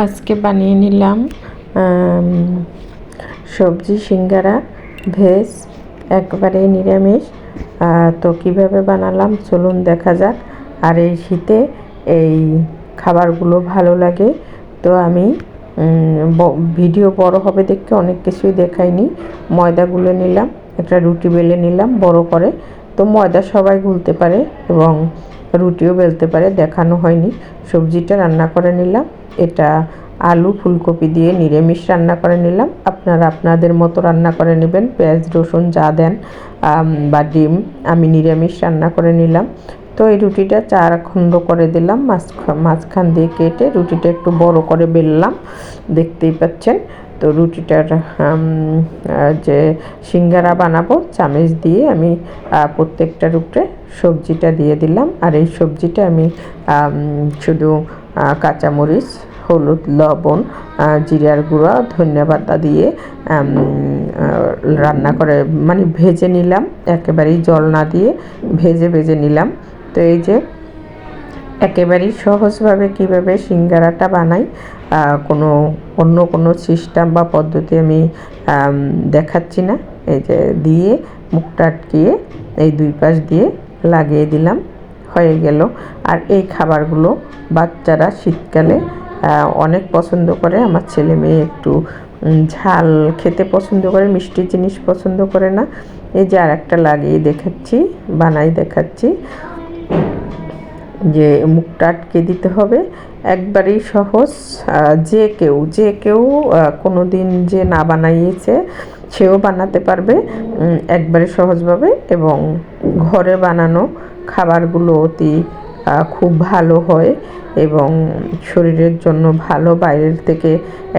আজকে বানিয়ে নিলাম সবজি, সিঙ্গারা, ভেজ, একবারে নিরামিষ। তো কীভাবে বানালাম চলুন দেখা যাক। আর এই শীতে এই খাবারগুলো ভালো লাগে। তো আমি ভিডিও বড় হবে দেখতে অনেক কিছুই দেখাইনি। ময়দাগুলো নিলাম, একটা রুটি বেলে নিলাম বড় করে। তো ময়দা সবাই গুলতে পারে এবং রুটিও বেলতে পারে, দেখানো হয়নি। সবজিটা রান্না করে নিলাম। এটা আলু ফুলকপি দিয়ে নিরামিষ রান্না করে নিলাম। আপনারা আপনাদের মতো রান্না করে নেবেন। পেঁয়াজ, রসুন যা দেন বা ডিম, আমি নিরামিষ রান্না করে নিলাম। তো এই রুটিটা চার খণ্ড করে দিলাম। মাঝখান মাঝখান দিয়ে কেটে রুটিটা একটু বড় করে বেললাম। দেখতেই পাচ্ছেন। তো রুটিটার যে সিঙ্গারা বানাবো, চামচ দিয়ে আমি প্রত্যেকটা রুটে সবজিটা দিয়ে দিলাম। আর এই সবজিটা আমি শুধু কাঁচামরিচ, হলুদ, লবণ জিরার গুঁড়া, ধনিয়া পাতা দিয়ে রান্না করে মানে ভেজে নিলাম। একেবারেই জল না দিয়ে ভেজে ভেজে নিলাম। তো এই যে, একেবারেই সহজভাবে কীভাবে সিঙ্গারাটা বানাই কোনো অন্য কোনো সিস্টেম বা পদ্ধতি আমি দেখাচ্ছি না। এই যে দিয়ে মুখটা আটকিয়ে এই দুই পাশ দিয়ে লাগিয়ে দিলাম, হয়ে গেল। আর এই খাবারগুলো বাচ্চারা শীতকালে অনেক পছন্দ করে। আমার ছেলে মেয়ে একটু ঝাল খেতে পছন্দ করে, মিষ্টি জিনিস পছন্দ করে না। এই যে আর একটা লাগিয়ে দেখাচ্ছি, বানাই দেখাচ্ছি। যে মুখটা আটকে দিতে হবে। একবারেই সহজ। যে কেউ যে কেউ কোনো দিন যে না বানাইয়েছে সেও বানাতে পারবে। একবারে সহজভাবে এবং ঘরে বানানো খাবারগুলো অতি খুব ভালো হয় এবং শরীরের জন্য ভালো। বাইরের থেকে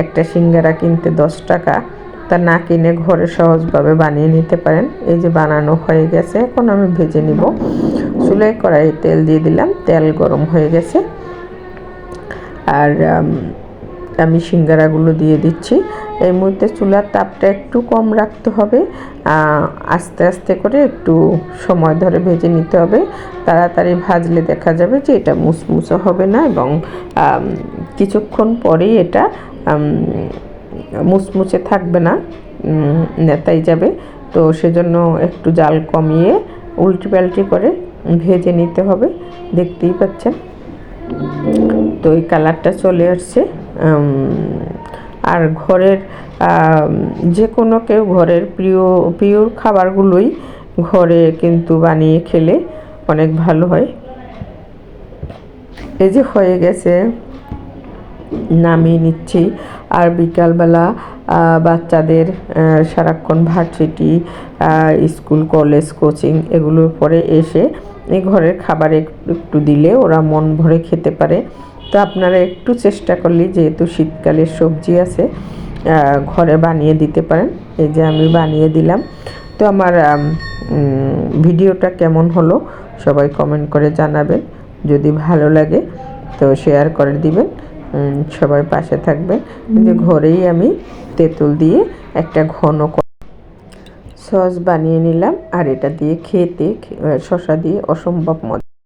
একটা সিঙ্গারা কিনতে দশ টাকা, তা না কিনে ঘরে সহজভাবে বানিয়ে নিতে পারেন। এই যে বানানো হয়ে গেছে, এখন আমি ভেজে নিব। চুলায় কড়াইয়ে তেল দিয়ে দিলাম। তেল গরম হয়ে গেছে। আর আমি সিঙ্গারাগুলো দিয়ে দিচ্ছি। এর মধ্যে চুলার তাপটা একটু কম রাখতে হবে। আস্তে আস্তে করে একটু সময় ধরে ভেজে নিতে হবে। তাড়াতাড়ি ভাজলে দেখা যাবে যে এটা মুসমুসে হবে না এবং কিছুক্ষণ পরেই এটা আম, মুচমুচে থাকবে না নেতাই যাবে। তো সেজন্য একটু জাল কমিয়ে উল্টি পাল্টি করে ভেজে নিতে হবে, দেখতেই পাচ্ছেন। তো এই কালারটা চলে আসছে। আর ঘরের যে কোনো কেউ ঘরের প্রিয় প্রিয় খাবারগুলোই ঘরে কিন্তু বানিয়ে খেলে অনেক ভালো হয়। এই যে হয়ে গেছে, নামিয়ে নিচ্ছি। আর বিকালবেলা বাচ্চাদের সারাক্ষণ ভার্সিটি স্কুল, কলেজ, কোচিং এগুলোর পরে এসে এই ঘরের খাবার একটু দিলে ওরা মন ভরে খেতে পারে। তো আপনারা একটু চেষ্টা করলে যেহেতু শীতকালের সবজি আছে ঘরে বানিয়ে দিতে পারেন। এই যে আমি বানিয়ে দিলাম। তো আমার ভিডিওটা কেমন হলো সবাই কমেন্ট করে জানাবেন। যদি ভালো লাগে তো শেয়ার করে দিবেন। সবাই পাশে থাকবেন। যে ঘরেই আমি তেঁতুল দিয়ে একটা ঘন সস বানিয়ে নিলাম আর এটা দিয়ে খেতে শসা দিয়ে অসম্ভব মজা।